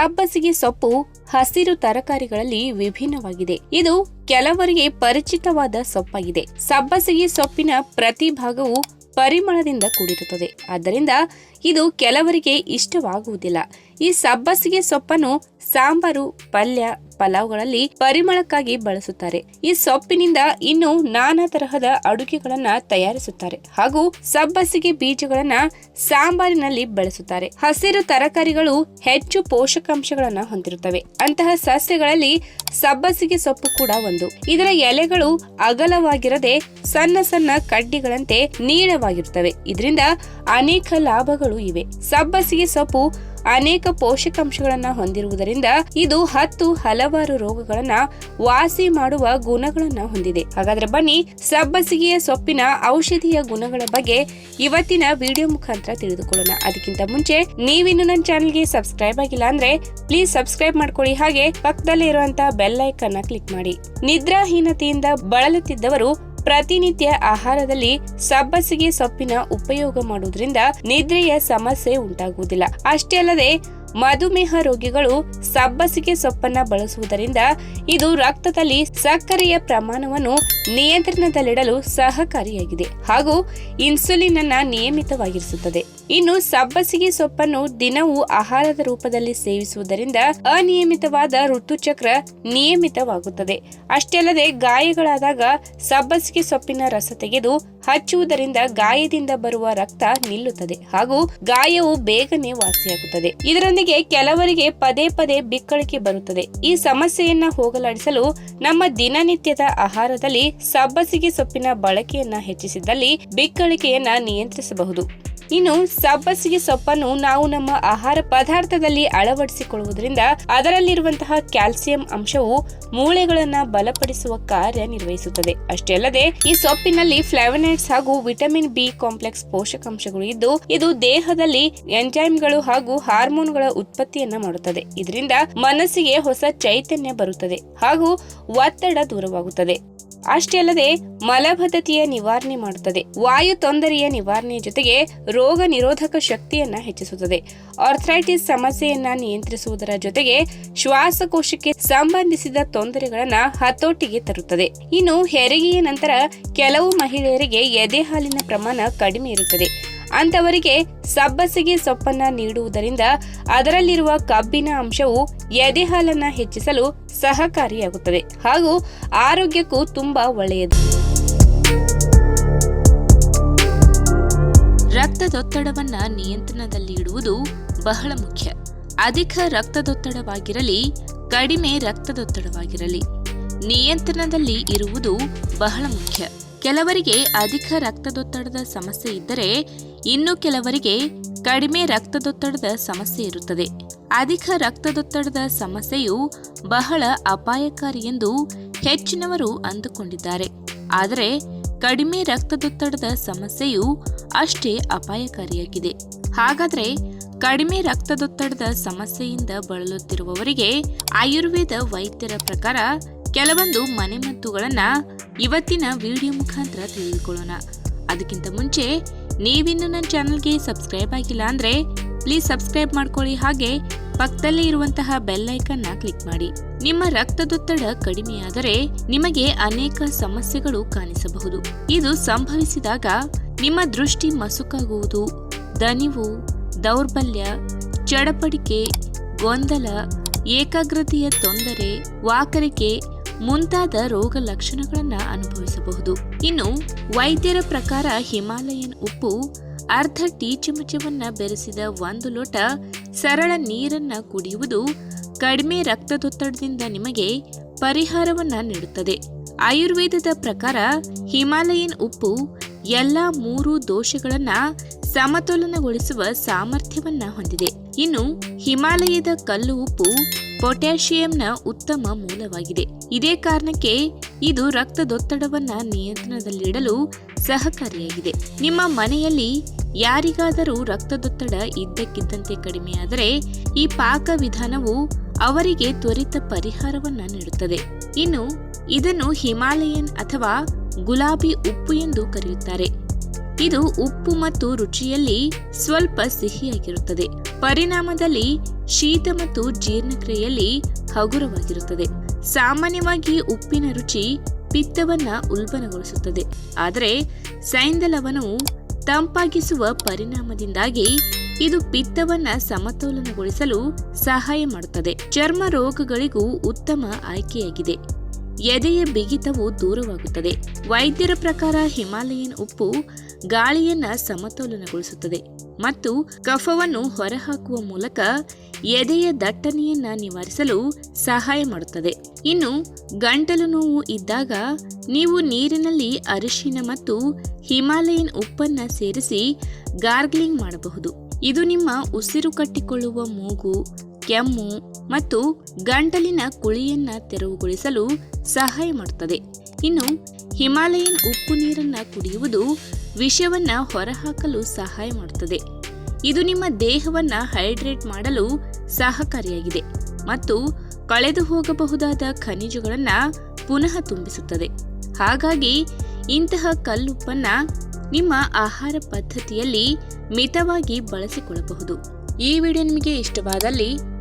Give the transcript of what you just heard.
ಸಬ್ಬಸಿಗೆ ಸೊಪ್ಪು, ಹಸಿರು ತರಕಾರಿಗಳಲ್ಲಿ ವಿಭಿನ್ನವಾಗಿದೆ. ಇದು ಕೆಲವರಿಗೆ ಪರಿಚಿತವಾದ ಸೊಪ್ಪಾಗಿದೆ. ಸಬ್ಬಸಿಗೆ ಸೊಪ್ಪಿನ ಪ್ರತಿ ಭಾಗವು ಪರಿಮಳದಿಂದ ಕೂಡಿರುತ್ತದೆ. ಆದ್ದರಿಂದ ಇದು ಕೆಲವರಿಗೆ ಇಷ್ಟವಾಗುವುದಿಲ್ಲ. ಈ ಸಬ್ಬಸಿಗೆ ಸೊಪ್ಪನ್ನು ಸಾಂಬಾರು, ಪಲ್ಯ, ಪಲಾವ್ಗಳಲ್ಲಿ ಪರಿಮಳಕ್ಕಾಗಿ ಬಳಸುತ್ತಾರೆ. ಈ ಸೊಪ್ಪಿನಿಂದ ಇನ್ನು ನಾನಾ ತರಹದ ಅಡುಗೆಗಳನ್ನ ತಯಾರಿಸುತ್ತಾರೆ ಹಾಗೂ ಸಬ್ಬಸಿಗೆ ಬೀಜಗಳನ್ನ ಸಾಂಬಾರಿನಲ್ಲಿ ಬಳಸುತ್ತಾರೆ. ಹಸಿರು ತರಕಾರಿಗಳು ಹೆಚ್ಚು ಪೋಷಕಾಂಶಗಳನ್ನ ಹೊಂದಿರುತ್ತವೆ. ಅಂತಹ ಸಸ್ಯಗಳಲ್ಲಿ ಸಬ್ಬಸಿಗೆ ಸೊಪ್ಪು ಕೂಡ ಒಂದು. ಇದರ ಎಲೆಗಳು ಅಗಲವಾಗಿರದೆ ಸಣ್ಣ ಸಣ್ಣ ಕಡ್ಡಿಗಳಂತೆ ನೀಳವಾಗಿರುತ್ತವೆ. ಇದರಿಂದ ಅನೇಕ ಲಾಭಗಳು ಇವೆ. ಸಬ್ಬಸಿಗೆ ಸೊಪ್ಪು ಅನೇಕ ಪೋಷಕಾಂಶಗಳನ್ನ ಹೊಂದಿರುವುದರಿಂದ ಇದು ಹತ್ತು ಹಲವಾರು ರೋಗಗಳನ್ನ ವಾಸಿ ಮಾಡುವ ಗುಣಗಳನ್ನ ಹೊಂದಿದೆ. ಹಾಗಾದ್ರೆ ಬನ್ನಿ ಸಬ್ಬಸಿಗೆಯ ಸೊಪ್ಪಿನ ಔಷಧೀಯ ಗುಣಗಳ ಬಗ್ಗೆ ಇವತ್ತಿನ ವಿಡಿಯೋ ಮುಖಾಂತರ ತಿಳಿದುಕೊಳ್ಳೋಣ. ಅದಕ್ಕಿಂತ ಮುಂಚೆ ನೀವಿನ್ನು ನನ್ನ ಚಾನಲ್ಗೆ ಸಬ್ಸ್ಕ್ರೈಬ್ ಆಗಿಲ್ಲ ಅಂದ್ರೆ ಪ್ಲೀಸ್ ಸಬ್ಸ್ಕ್ರೈಬ್ ಮಾಡ್ಕೊಳ್ಳಿ. ಹಾಗೆ ಪಕ್ಕದಲ್ಲಿ ಇರುವಂತಹ ಬೆಲ್ ಐಕನ್ ಕ್ಲಿಕ್ ಮಾಡಿ. ನಿದ್ರಾಹೀನತೆಯಿಂದ ಬಳಲುತ್ತಿದ್ದವರು ಪ್ರತಿನಿತ್ಯ ಆಹಾರದಲ್ಲಿ ಸಬ್ಬಸಿಗೆ ಸೊಪ್ಪಿನ ಉಪಯೋಗ ಮಾಡುವುದರಿಂದ ನಿದ್ರೆಯ ಸಮಸ್ಯೆ ಉಂಟಾಗುವುದಿಲ್ಲ. ಅಷ್ಟೇ ಅಲ್ಲದೆ, ಮಧುಮೇಹ ರೋಗಿಗಳು ಸಬ್ಬಸಿಗೆ ಸೊಪ್ಪನ್ನ ಬಳಸುವುದರಿಂದ ಇದು ರಕ್ತದಲ್ಲಿ ಸಕ್ಕರೆಯ ಪ್ರಮಾಣವನ್ನು ನಿಯಂತ್ರಣದಲ್ಲಿಡಲು ಸಹಕಾರಿಯಾಗಿದೆ ಹಾಗೂ ಇನ್ಸುಲಿನ್ ಅನ್ನ ನಿಯಮಿತವಾಗಿರಿಸುತ್ತದೆ. ಇನ್ನು ಸಬ್ಬಸಿಗೆ ಸೊಪ್ಪನ್ನು ದಿನವೂ ಆಹಾರದ ರೂಪದಲ್ಲಿ ಸೇವಿಸುವುದರಿಂದ ಅನಿಯಮಿತವಾದ ಋತುಚಕ್ರ ನಿಯಮಿತವಾಗುತ್ತದೆ. ಅಷ್ಟೇ ಅಲ್ಲದೆ ಗಾಯಗಳಾದಾಗ ಸಬ್ಬಸಿಗೆ ಸೊಪ್ಪಿನ ರಸ ತೆಗೆದು ಹಚ್ಚುವುದರಿಂದ ಗಾಯದಿಂದ ಬರುವ ರಕ್ತ ನಿಲ್ಲುತ್ತದೆ ಹಾಗೂ ಗಾಯವು ಬೇಗನೆ ವಾಸಿಯಾಗುತ್ತದೆ. ಇದರೊಂದಿಗೆ ಕೆಲವರಿಗೆ ಪದೇ ಪದೇ ಬಿಕ್ಕಳಿಕೆ ಬರುತ್ತದೆ. ಈ ಸಮಸ್ಯೆಯನ್ನ ಹೋಗಲಾಡಿಸಲು ನಮ್ಮ ದಿನನಿತ್ಯದ ಆಹಾರದಲ್ಲಿ ಸಬ್ಬಸಿಗೆ ಸೊಪ್ಪಿನ ಬಳಕೆಯನ್ನ ಹೆಚ್ಚಿಸಿದಲ್ಲಿ ಬಿಕ್ಕಳಿಕೆಯನ್ನ ನಿಯಂತ್ರಿಸಬಹುದು. ಇನ್ನು ಸಬ್ಬಸಿಗೆ ಸೊಪ್ಪನ್ನು ನಾವು ನಮ್ಮ ಆಹಾರ ಪದಾರ್ಥದಲ್ಲಿ ಅಳವಡಿಸಿಕೊಳ್ಳುವುದರಿಂದ ಅದರಲ್ಲಿರುವಂತಹ ಕ್ಯಾಲ್ಸಿಯಂ ಅಂಶವು ಮೂಳೆಗಳನ್ನ ಬಲಪಡಿಸುವ ಕಾರ್ಯ ನಿರ್ವಹಿಸುತ್ತದೆ. ಅಷ್ಟೇ ಅಲ್ಲದೆ ಈ ಸೊಪ್ಪಿನಲ್ಲಿ ಫ್ಲಾವನೈಡ್ಸ್ ಹಾಗೂ ವಿಟಮಿನ್ ಬಿ ಕಾಂಪ್ಲೆಕ್ಸ್ ಪೋಷಕಾಂಶಗಳು ಇದ್ದು ಇದು ದೇಹದಲ್ಲಿ ಎಂಜೈಮ್ಗಳು ಹಾಗೂ ಹಾರ್ಮೋನ್ಗಳ ಉತ್ಪತ್ತಿಯನ್ನ ಮಾಡುತ್ತದೆ. ಇದರಿಂದ ಮನಸ್ಸಿಗೆ ಹೊಸ ಚೈತನ್ಯ ಬರುತ್ತದೆ ಹಾಗೂ ಒತ್ತಡ ದೂರವಾಗುತ್ತದೆ. ಅಷ್ಟೇ ಅಲ್ಲದೆ ಮಲಬದ್ಧತೆಯ ನಿವಾರಣೆ ಮಾಡುತ್ತದೆ. ವಾಯು ತೊಂದರೆಯ ನಿವಾರಣೆಯ ಜೊತೆಗೆ ರೋಗ ನಿರೋಧಕ ಶಕ್ತಿಯನ್ನ ಹೆಚ್ಚಿಸುತ್ತದೆ. ಆರ್ಥ್ರೈಟಿಸ್ ಸಮಸ್ಯೆಯನ್ನ ನಿಯಂತ್ರಿಸುವುದರ ಜೊತೆಗೆ ಶ್ವಾಸಕೋಶಕ್ಕೆ ಸಂಬಂಧಿಸಿದ ತೊಂದರೆಗಳನ್ನ ಹತೋಟಿಗೆ ತರುತ್ತದೆ. ಇನ್ನು ಹೆರಿಗೆಯ ನಂತರ ಕೆಲವು ಮಹಿಳೆಯರಿಗೆ ಎದೆ ಹಾಲಿನ ಪ್ರಮಾಣ ಕಡಿಮೆ ಇರುತ್ತದೆ. ಅಂತವರಿಗೆ ಸಬ್ಬಸಿಗೆ ಸೊಪ್ಪನ್ನ ನೀಡುವುದರಿಂದ ಅದರಲ್ಲಿರುವ ಕಬ್ಬಿನ ಅಂಶವು ಎದೆಹಾಲನ್ನು ಹೆಚ್ಚಿಸಲು ಸಹಕಾರಿಯಾಗುತ್ತದೆ ಹಾಗೂ ಆರೋಗ್ಯಕ್ಕೂ ತುಂಬಾ ಒಳ್ಳೆಯದು. ರಕ್ತದೊತ್ತಡವನ್ನ ನಿಯಂತ್ರಣದಲ್ಲಿ ಇಡುವುದು ಬಹಳ ಮುಖ್ಯ. ಅಧಿಕ ರಕ್ತದೊತ್ತಡವಾಗಿರಲಿ, ಕಡಿಮೆ ರಕ್ತದೊತ್ತಡವಾಗಿರಲಿ, ನಿಯಂತ್ರಣದಲ್ಲಿ ಇರುವುದು ಬಹಳ ಮುಖ್ಯ. ಕೆಲವರಿಗೆ ಅಧಿಕ ರಕ್ತದೊತ್ತಡದ ಸಮಸ್ಯೆ ಇದ್ದರೆ ಇನ್ನು ಕೆಲವರಿಗೆ ಕಡಿಮೆ ರಕ್ತದೊತ್ತಡದ ಸಮಸ್ಯೆ ಇರುತ್ತದೆ. ಅಧಿಕ ರಕ್ತದೊತ್ತಡದ ಸಮಸ್ಯೆಯು ಬಹಳ ಅಪಾಯಕಾರಿ ಎಂದು ಹೆಚ್ಚಿನವರು ಅಂದುಕೊಂಡಿದ್ದಾರೆ. ಆದರೆ ಕಡಿಮೆ ರಕ್ತದೊತ್ತಡದ ಸಮಸ್ಯೆಯು ಅಷ್ಟೇ ಅಪಾಯಕಾರಿಯಾಗಿದೆ. ಹಾಗಾದರೆ ಕಡಿಮೆ ರಕ್ತದೊತ್ತಡದ ಸಮಸ್ಯೆಯಿಂದ ಬಳಲುತ್ತಿರುವವರಿಗೆ ಆಯುರ್ವೇದ ವೈದ್ಯರ ಪ್ರಕಾರ ಕೆಲವೊಂದು ಮನೆಮದ್ದುಗಳನ್ನು ಇವತ್ತಿನ ವಿಡಿಯೋ ಮುಖಾಂತರ ತಿಳಿದುಕೊಳ್ಳೋಣ. ಅದಕ್ಕಿಂತ ಮುಂಚೆ, ನೀವಿನ್ನು ನನ್ನ ಚಾನಲ್ಗೆ ಸಬ್ಸ್ಕ್ರೈಬ್ ಆಗಿಲ್ಲ ಅಂದ್ರೆ, ಪ್ಲೀಸ್ ಸಬ್ಸ್ಕ್ರೈಬ್ ಮಾಡ್ಕೊಳ್ಳಿ ಹಾಗೆ ಪಕ್ಕದಲ್ಲೇ ಇರುವಂತಹ ಬೆಲ್ ಐಕನ್ನ ಕ್ಲಿಕ್ ಮಾಡಿ. ನಿಮ್ಮ ರಕ್ತದೊತ್ತಡ ಕಡಿಮೆಯಾದರೆ ನಿಮಗೆ ಅನೇಕ ಸಮಸ್ಯೆಗಳು ಕಾಣಿಸಬಹುದು. ಇದು ಸಂಭವಿಸಿದಾಗ ನಿಮ್ಮ ದೃಷ್ಟಿ ಮಸುಕಾಗುವುದು ದನಿವು ದೌರ್ಬಲ್ಯ, ಚಡಪಡಿಕೆ, ಗೊಂದಲ, ಏಕಾಗ್ರತೆಯ ತೊಂದರೆ, ವಾಕರಿಕೆ ಮುಂತಾದ ರೋಗ ಲಕ್ಷಣಗಳನ್ನು ಅನುಭವಿಸಬಹುದು. ಇನ್ನು ವೈದ್ಯರ ಪ್ರಕಾರ ಹಿಮಾಲಯನ್ ಉಪ್ಪು ಅರ್ಧ ಟೀ ಚಮಚವನ್ನ ಬೆರೆಸಿದ ಒಂದು ಲೋಟ ಸರಳ ನೀರನ್ನ ಕುಡಿಯುವುದು ಕಡಿಮೆ ರಕ್ತದೊತ್ತಡದಿಂದ ನಿಮಗೆ ಪರಿಹಾರವನ್ನ ನೀಡುತ್ತದೆ. ಆಯುರ್ವೇದದ ಪ್ರಕಾರ ಹಿಮಾಲಯನ್ ಉಪ್ಪು ಎಲ್ಲಾ ಮೂರು ದೋಷಗಳನ್ನ ಸಮತೋಲನಗೊಳಿಸುವ ಸಾಮರ್ಥ್ಯವನ್ನ ಹೊಂದಿದೆ. ಇನ್ನು ಹಿಮಾಲಯದ ಕಲ್ಲು ಉಪ್ಪು ಪೊಟ್ಯಾಷಿಯಂನ ಉತ್ತಮ ಮೂಲವಾಗಿದೆ. ಇದೇ ಕಾರಣಕ್ಕೆ ಇದು ರಕ್ತದೊತ್ತಡವನ್ನು ನಿಯಂತ್ರಣದಲ್ಲಿಡಲು ಸಹಕಾರಿಯಾಗಿದೆ. ನಿಮ್ಮ ಮನೆಯಲ್ಲಿ ಯಾರಿಗಾದರೂ ರಕ್ತದೊತ್ತಡ ಇದ್ದಕ್ಕಿದ್ದಂತೆ ಕಡಿಮೆಯಾದರೆ ಈ ಪಾಕ ವಿಧಾನವು ಅವರಿಗೆ ತ್ವರಿತ ಪರಿಹಾರವನ್ನು ನೀಡುತ್ತದೆ. ಇನ್ನು ಇದನ್ನು ಹಿಮಾಲಯನ್ ಅಥವಾ ಗುಲಾಬಿ ಉಪ್ಪು ಎಂದು ಕರೆಯುತ್ತಾರೆ. ಇದು ಉಪ್ಪು ಮತ್ತು ರುಚಿಯಲ್ಲಿ ಸ್ವಲ್ಪ ಸಿಹಿಯಾಗಿರುತ್ತದೆ. ಪರಿಣಾಮದಲ್ಲಿ ಶೀತ ಮತ್ತು ಜೀರ್ಣಕ್ರಿಯೆಯಲ್ಲಿ ಹಗುರವಾಗಿರುತ್ತದೆ. ಸಾಮಾನ್ಯವಾಗಿ ಉಪ್ಪಿನ ರುಚಿ ಪಿತ್ತವನ್ನ ಉಲ್ಬಣಗೊಳಿಸುತ್ತದೆ. ಆದರೆ ಸೈಂದಲವನವು ತಂಪಾಗಿಸುವ ಪರಿಣಾಮದಿಂದಾಗಿ ಇದು ಪಿತ್ತವನ್ನ ಸಮತೋಲನಗೊಳಿಸಲು ಸಹಾಯ ಮಾಡುತ್ತದೆ. ಚರ್ಮ ರೋಗಗಳಿಗೂ ಉತ್ತಮ ಆಯ್ಕೆಯಾಗಿದೆ. ಎದೆಯ ಬಿಗಿತವು ದೂರವಾಗುತ್ತದೆ. ವೈದ್ಯರ ಪ್ರಕಾರ ಹಿಮಾಲಯನ್ ಉಪ್ಪು ಗಾಳಿಯನ್ನ ಸಮತೋಲನಗೊಳಿಸುತ್ತದೆ ಮತ್ತು ಕಫವನ್ನು ಹೊರಹಾಕುವ ಮೂಲಕ ಎದೆಯ ದಟ್ಟಣೆಯನ್ನ ನಿವಾರಿಸಲು ಸಹಾಯ ಮಾಡುತ್ತದೆ. ಇನ್ನು ಗಂಟಲು ನೋವು ಇದ್ದಾಗ ನೀವು ನೀರಿನಲ್ಲಿ ಅರಿಶಿನ ಮತ್ತು ಹಿಮಾಲಯನ್ ಉಪ್ಪನ್ನ ಸೇರಿಸಿ ಗಾರ್ಗ್ಲಿಂಗ್ ಮಾಡಬಹುದು. ಇದು ನಿಮ್ಮ ಉಸಿರು ಕಟ್ಟಿಕೊಳ್ಳುವ ಮೂಗು, ಕೆಮ್ಮು ಮತ್ತು ಗಂಟಲಿನ ಕುಳಿಯನ್ನ ತೆರವುಗೊಳಿಸಲು ಸಹಾಯ ಮಾಡುತ್ತದೆ. ಇನ್ನು ಹಿಮಾಲಯನ್ ಉಪ್ಪು ನೀರನ್ನ ಕುಡಿಯುವುದು ವಿಷವನ್ನ ಹೊರಹಾಕಲು ಸಹಾಯ ಮಾಡುತ್ತದೆ. ಇದು ನಿಮ್ಮ ದೇಹವನ್ನ ಹೈಡ್ರೇಟ್ ಮಾಡಲು ಸಹಕಾರಿಯಾಗಿದೆ ಮತ್ತು ಕಳೆದು ಹೋಗಬಹುದಾದ ಖನಿಜಗಳನ್ನ ಪುನಃ ತುಂಬಿಸುತ್ತದೆ. ಹಾಗಾಗಿ ಇಂತಹ ಕಲ್ಲುಪ್ಪನ್ನ ನಿಮ್ಮ ಆಹಾರ ಪದ್ಧತಿಯಲ್ಲಿ ಮಿತವಾಗಿ ಬಳಸಿಕೊಳ್ಳಬಹುದು. ಈ ವಿಡಿಯೋ ನಿಮಗೆ ಇಷ್ಟವಾದಲ್ಲಿ